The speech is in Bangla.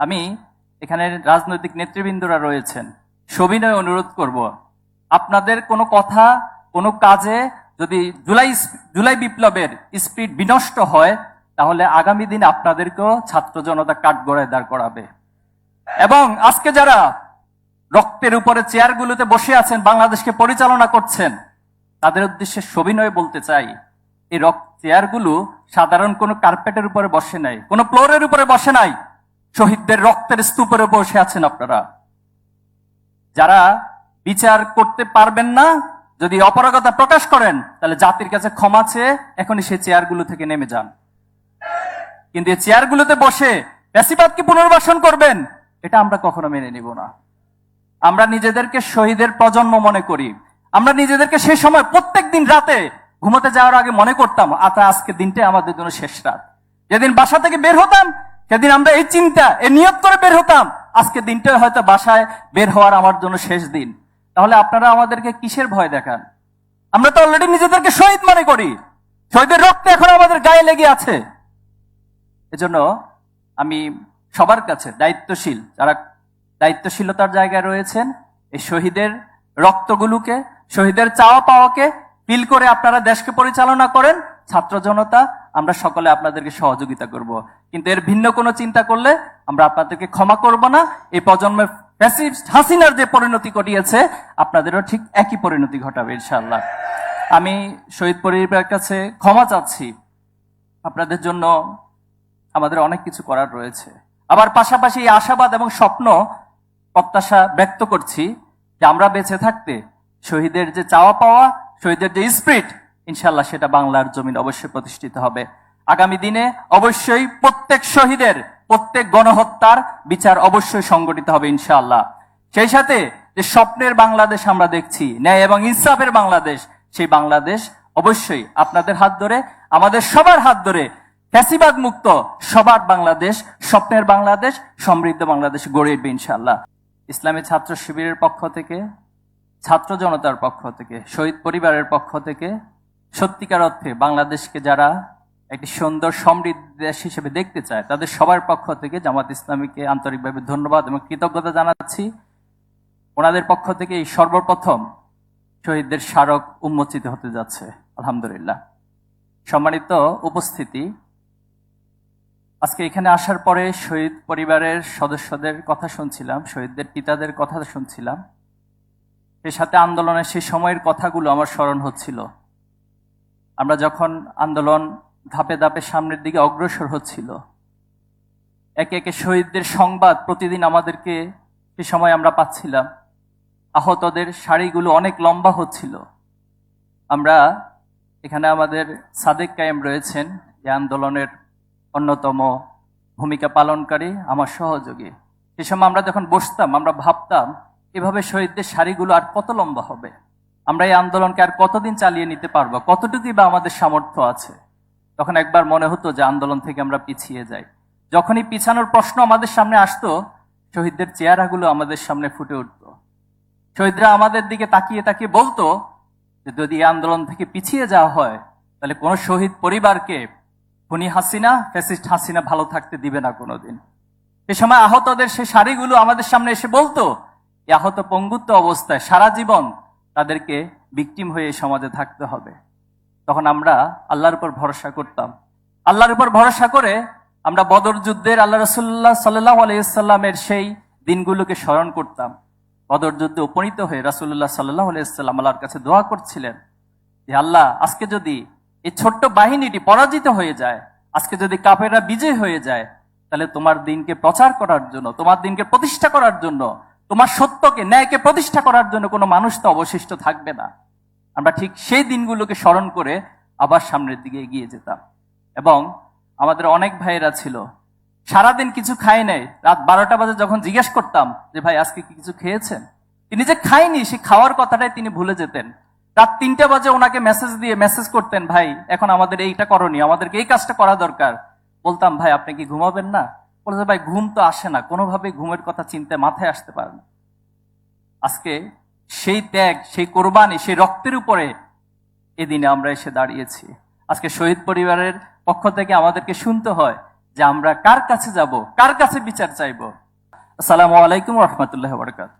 আমি এখানে রাজনৈতিক নেতৃবৃন্দরা রয়েছেন। সবিনয় অনুরোধ করব। আপনাদের কোনো কথা, কোনো কাজে যদি জুলাই জুলাই বিপ্লবের স্পিড বিনষ্ট হয়, তাহলে আগামী দিনে আপনাদেরকেও ছাত্র জনতা কাঠগড়ায় দাঁড় করাবে। এবং আজকে যারা রক্তের উপরে চেয়ারগুলোতে বসে আছেন, বাংলাদেশকে পরিচালনা করছেন, তাদের উদ্দেশ্যে সবিনয় বলতে চাই, এই রক্ত চেয়ারগুলো সাধারণ কোনো কার্পেটের উপরে বসে নাই, কোনো ফ্লোরের উপরে বসে নাই। শহীদদের রক্তের স্তূপের বসে আছেন আপনারা। যারা বিচার করতে পারবেন না, যদি অপরাগতা প্রকাশ করেন, তাহলে জাতির কাছে ক্ষমা চেয়ে এখনই সেই চেয়ারগুলো থেকে নেমে যান। কিন্তু এই চেয়ারগুলোতে বসে প্যাসিবাদকে পুনর্বাসন করবেন, এটা আমরা কখনো মেনে নিব না। আমরা নিজেদেরকে শহীদের প্রজন্ম মনে করি। আমরা নিজেদেরকে সেই সময় প্রত্যেক দিন রাতে ঘুমোতে যাওয়ার আগে মনে করতাম, আতা আজকে দিনটাই আমাদের জন্য শেষ রাত। যেদিন বাসা থেকে বের হতাম সেদিন আমরা এই চিন্তা, এই নিয়ত করে বের হতাম। আজকে দিনটা হয়তো বাসায় বের হওয়ার আমার জন্য শেষ দিন। তাহলে আপনারা আমাদেরকে কিসের ভয় দেখান? আমরা তো অলরেডি নিজেদেরকে শহীদ মনে করি। শহীদের রক্ত এখন আমাদের গায়ে লেগে আছে। এজন্য আমি সবার কাছে দায়িত্বশীল, যারা দায়িত্বশীলতার জায়গায় রয়েছেন, এই শহীদের রক্তগুলোকে, শহীদের চাওয়া পাওয়াকে ফিল করে আপনারা দেশকে পরিচালনা করেন। ছাত্র জনতা, আমরা সকলে আপনাদেরকে সহযোগিতা করব। কিন্তু এর ভিন্ন কোনো চিন্তা করলে আমরা আপনাদেরকে ক্ষমা করব না। এই প্রজন্মের ফ্যাসিস্ট হাসিনার যে পরিণতি ঘটিয়েছে, আপনাদেরও ঠিক একই পরিণতি ঘটাবে ইনশাল্লাহ আমি শহীদ পরিবারের কাছে ক্ষমা চাচ্ছি। আপনাদের জন্য আমাদের অনেক কিছু করার রয়েছে। আবার পাশাপাশি আশাবাদ এবং স্বপ্ন প্রত্যাশা ব্যক্ত করছি যে আমরা বেঁচে থাকতে, শহীদের যে চাওয়া পাওয়া, শহীদের যে স্পিরিট ইনশাল্লাহ সেটা বাংলার জমিন অবশ্যই প্রতিষ্ঠিত হবে। আগামী দিনে অবশ্যই প্রত্যেক শহীদের, প্রত্যেক গণহত্যার বিচার অবশ্যই সংগঠিত হবে ইনশাআল্লাহ। সেই সাথে যে স্বপ্নের বাংলাদেশ আমরা দেখছি, ন্যায় এবং ইনসাফের বাংলাদেশ, সেই বাংলাদেশ অবশ্যই আপনাদের হাত ধরে, আমাদের সবার হাত ধরে ফ্যাসিবাদ মুক্ত সবার বাংলাদেশ, স্বপ্নের বাংলাদেশ, সমৃদ্ধ বাংলাদেশ গড়ে উঠবে ইনশাআল্লাহ। ইসলামী ছাত্র শিবিরের পক্ষ থেকে, ছাত্র জনতার পক্ষ থেকে, শহীদ পরিবারের পক্ষ থেকে সত্যিকার অর্থে বাংলাদেশকে যারা একটি সুন্দর সমৃদ্ধ দেশ হিসেবে দেখতে চায়, তাদের সবার পক্ষ থেকে জামাত ইসলামীকে আন্তরিকভাবে ধন্যবাদ এবং কৃতজ্ঞতা জানাচ্ছি। ওনাদের পক্ষ থেকে এই সর্বপ্রথম শহীদদের স্মারক উন্মোচিত হতে যাচ্ছে, আলহামদুলিল্লাহ। সম্মানিত উপস্থিতি, আজকে এখানে আসার পরে শহীদ পরিবারের সদস্যদের কথা শুনছিলাম, শহীদদের পিতাদের কথা শুনছিলাম। সেই সাথে আন্দোলনের সেই সময়ের কথাগুলো আমার স্মরণ হচ্ছিল। আমরা যখন আন্দোলন ধাপে ধাপে সামনের দিকে অগ্রসর হচ্ছিল, একে একে শহীদদের সংবাদ প্রতিদিন আমাদেরকে সে সময় আমরা পাচ্ছিলাম। আহতদের শাড়িগুলো অনেক লম্বা হচ্ছিল। আমরা এখানে আমাদের সাদেক কায়েম রয়েছেন, এই আন্দোলনের অন্যতম ভূমিকা পালনকারী, আমার সহযোগী। সে সময় আমরা যখন বসতাম, আমরা ভাবতাম, এভাবে শহীদদের শাড়িগুলো আর কত লম্বা হবে? আমরা এই আন্দোলনকে আর কতদিন চালিয়ে নিতে পারব? কতটুকুই বা আমাদের সামর্থ্য আছে? তখন একবার মনে হতো যে আন্দোলন থেকে আমরা পিছিয়ে যাই। যখনই পিছানোর প্রশ্ন আমাদের সামনে আসতো, শহীদদের চেহারাগুলো আমাদের সামনে ফুটে উঠত। শহীদরা আমাদের দিকে তাকিয়ে তাকিয়ে বলতো যে, যদি এই আন্দোলন থেকে পিছিয়ে যাওয়া হয়, তাহলে কোন শহীদ পরিবারকে খুনি হাসিনা, ফ্যাসিস্ট হাসিনা ভালো থাকতে দিবে না কোনোদিন। এ সময় আহতদের সেই শাড়িগুলো আমাদের সামনে এসে বলতো, এই আহত পঙ্গুত্ব অবস্থায় সারা জীবন তাদেরকে বিক্টিম হয়ে সমাজে থাকতে হবে। তখন আমরা আল্লাহর উপর ভরসা করতাম। আল্লাহর উপর ভরসা করে আমরা বদর যুদ্ধের আল্লাহ রসুল্লাহ সাল্লাহ আলাইসাল্লামের সেই দিনগুলোকে স্মরণ করতাম। বদর যুদ্ধে উপনীত হয়ে রাসুল্লাহ সাল্লাহ আলাইসাল্লাম আল্লাহর কাছে দোয়া করছিলেন যে, আল্লাহ, আজকে যদি এই ছোট্ট বাহিনীটি পরাজিত হয়ে যায়, আজকে যদি কাপেরা বিজয় হয়ে যায়, তাহলে তোমার দিনকে প্রচার করার জন্য, তোমার দিনকে প্রতিষ্ঠা করার জন্য তোমার সত্যকে, ন্যায়কে প্রতিষ্ঠা করার জন্য কোনো মানুষ তো অবশিষ্ট থাকবে না। আমরা ঠিক সেই দিনগুলোকে স্মরণ করে আবার সামনের দিকে এগিয়ে যেতাম। এবং আমাদের অনেক ভাইয়েরা ছিল, সারাদিন কিছু খায় নাই। রাত বারোটা বাজে যখন জিজ্ঞেস করতাম যে, ভাই, আজকে কি কিছু খেয়েছেন? তিনি যে খায়নি, সে খাওয়ার কথাটাই তিনি ভুলে যেতেন। রাত তিনটা বাজে ওনাকে মেসেজ দিয়ে মেসেজ করতেন, ভাই, এখন আমাদের এইটা করণীয়, আমাদেরকে এই কাজটা করা দরকার। বলতাম, ভাই, আপনি কি ঘুমাবেন না? ভাই, ঘুম তো আসে না। কোনোভাবে ঘুমের কথা চিন্তা মাথায় আসতে পারে না। আজকে সেই ত্যাগ, সেই কোরবানি, সেই রক্তের উপরে এদিনে আমরা এসে দাঁড়িয়েছি। আজকে শহীদ পরিবারের পক্ষ থেকে আমাদেরকে শুনতে হয় যে আমরা কার কাছে যাব, কার কাছে বিচার চাইব। আসসালামু আলাইকুম রহমতুল্লাহ বরকাত